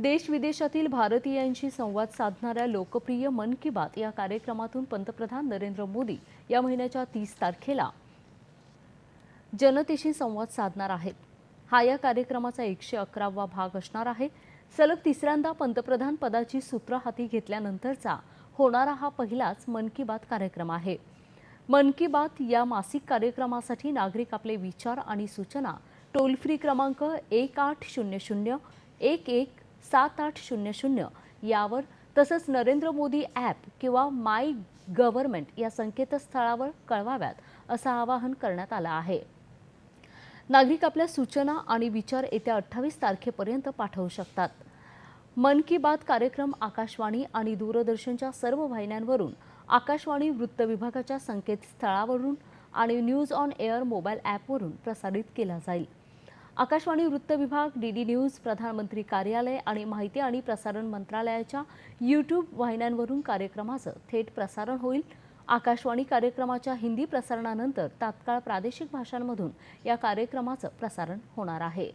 देश विदेशातील भारतीयांशी संवाद साधणाऱ्या लोकप्रिय मन की बात या कार्यक्रमातून पंतप्रधान नरेंद्र मोदी या महिन्याच्या तीस तारखेला जनतेशी संवाद साधणार आहेत. हा या कार्यक्रमाचा एकशे अकरावा भाग असणार आहे. सलग तिसऱ्यांदा पंतप्रधान पदाची सूत्र हाती घेतल्यानंतरचा होणारा हा पहिलाच मन की बात कार्यक्रम आहे. मन की बात या मासिक कार्यक्रमासाठी नागरिक आपले विचार आणि सूचना टोल फ्री क्रमांक एक आठ शून्य शून्य एक एक सात आठ शून्य शून्य यावर तसंच नरेंद्र मोदी ॲप किंवा माय गव्हर्नमेंट या संकेतस्थळावर कळवाव्यात असं आवाहन करण्यात आलं आहे. नागरिक आपल्या सूचना आणि विचार येत्या अठ्ठावीस तारखेपर्यंत पाठवू शकतात. मन की बात कार्यक्रम आकाशवाणी आणि दूरदर्शनच्या सर्व वाहिन्यांवरून आकाशवाणी वृत्त विभागाच्या संकेतस्थळावरून आणि न्यूज ऑन एअर मोबाईल ॲपवरून प्रसारित केला जाईल. आकाशवाणी वृत्त विभाग डी डी न्यूज प्रधानमंत्री कार्यालय आणि माहिती आणि प्रसारण मंत्रालयाच्या यूट्यूब वाहिन्यांवरून कार्यक्रमाचं थेट प्रसारण होईल. आकाशवाणी कार्यक्रमाच्या हिंदी प्रसारणानंतर तात्काळ प्रादेशिक भाषांमधून या कार्यक्रमाचं प्रसारण होणार आहे.